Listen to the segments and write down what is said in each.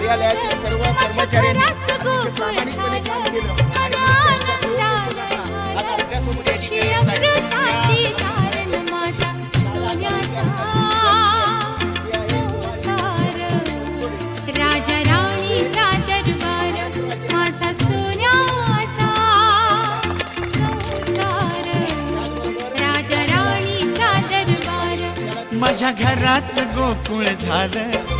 विद्यालयातील सर्व कर्मचाऱ्यांनी प्रामाणिकपणे काम केलं माझ्या घराच गोकुळ झालं.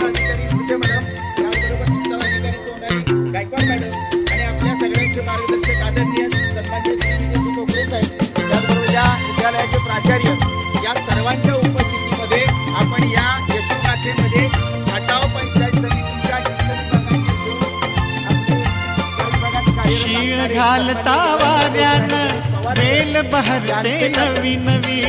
खटावच्या आदरणीय शिक्षणाधिकारी भुजे मॅडम त्याचबरोबर विस्तार अधिकारी सोनाली गायकवाड मॅडम आणि आपल्या सगळ्यांचे मार्गदर्शक आदरणीय सन्माननीय श्री विजय कोकरे साहेब. त्याचबरोबर या विद्यालयाचे प्राचार्य या सर्वांच्या उपस्थितीमध्ये आपण या यशोगाथेमध्ये खटाव पंचायत समितीच्या शिक्षण घालता वाऱ्यानं बेल बहरते नवी नवी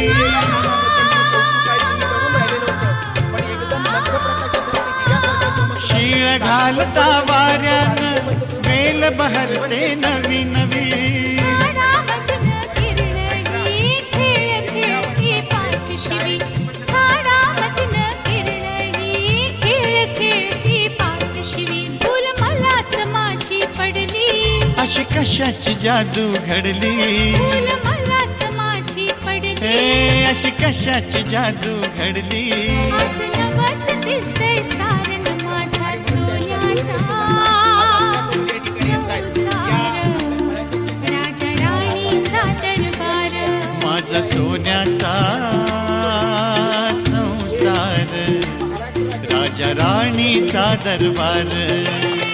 शीळ घालता वाऱ्यानं बेल बहरते नवी नवी अशी कशाची जादू घडली? मलाच माझी पडली. अशी कशाची जादू घडली? दिसतंय सारण सोन्याचा संसार राजा राणीचा दरबार.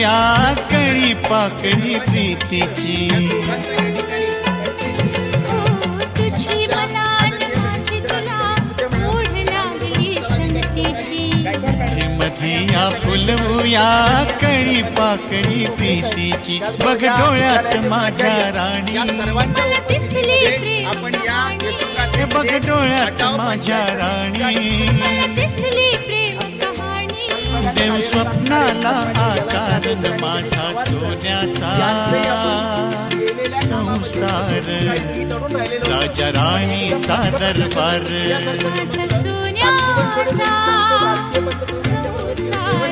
या कड़ी पाकड़ी प्रीति प्रीतीची या फुलवूया पाकड़ी पाकळी प्रीतीची बघ डोळ्यात माझ्या राणी। बघ डोळ्यात माझ्या राणी। देव स्वप्नाला आकार माझा सोन्याचा संसार. राजा राणीचा दरबार. माझा सोन्याचा संसार.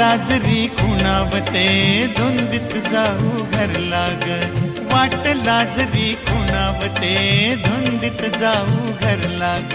लाजरी खुणावते धुंदीत जाऊ घर लाग. वाट लाजरी खुणावते धुंदीत जाऊ घर लाग.